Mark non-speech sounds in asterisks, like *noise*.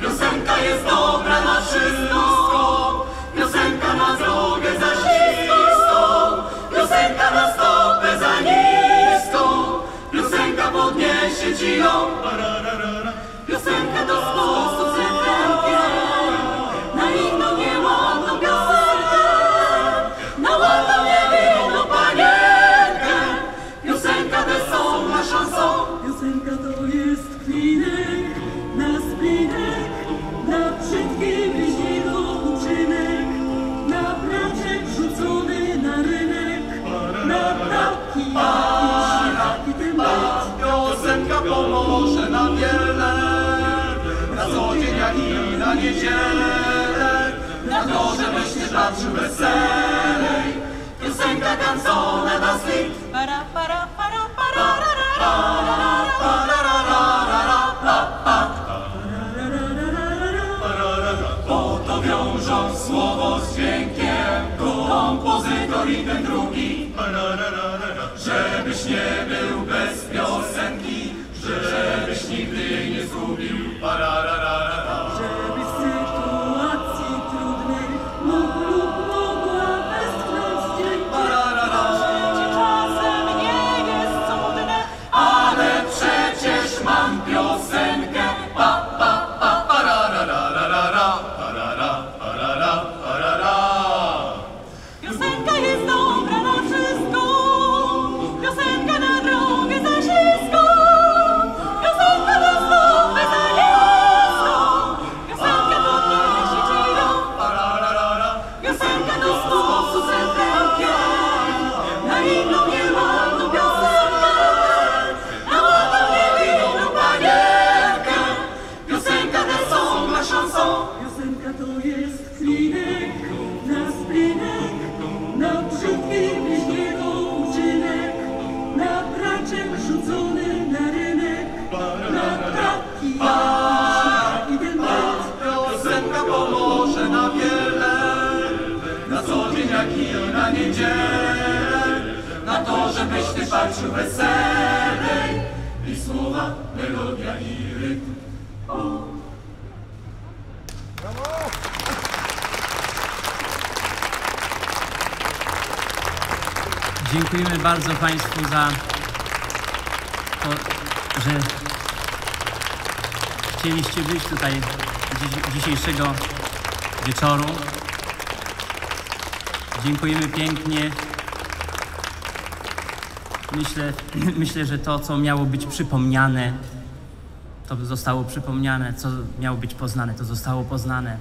Piosenka jest dobra na wszystko, piosenka na drogę za śliską, na stopę za niską, piosenka podniesie ci ją. Niedzielę, na to, żebyś nie patrzył weselej. Piosenka canzone da slip, Para, para, para, para, ra, ra, bo to wiążą słowo z dźwiękiem, kompozytor i ten drugi. Żebyś nie był piosenkę, pop. Braczek rzucony na rynek, na jakiś i ten byt. Piosenka pomoże na wiele, na co dzień jak i na niedzielę, na to, żebyś ty patrzył weselej. I słowa, melodia i rytm. Dziękujemy bardzo Państwu za to, że chcieliście być tutaj dzisiejszego wieczoru. Dziękujemy pięknie. Myślę, *clears throat* myślę, że to, co miało być przypomniane, to zostało przypomniane, co miało być poznane, to zostało poznane.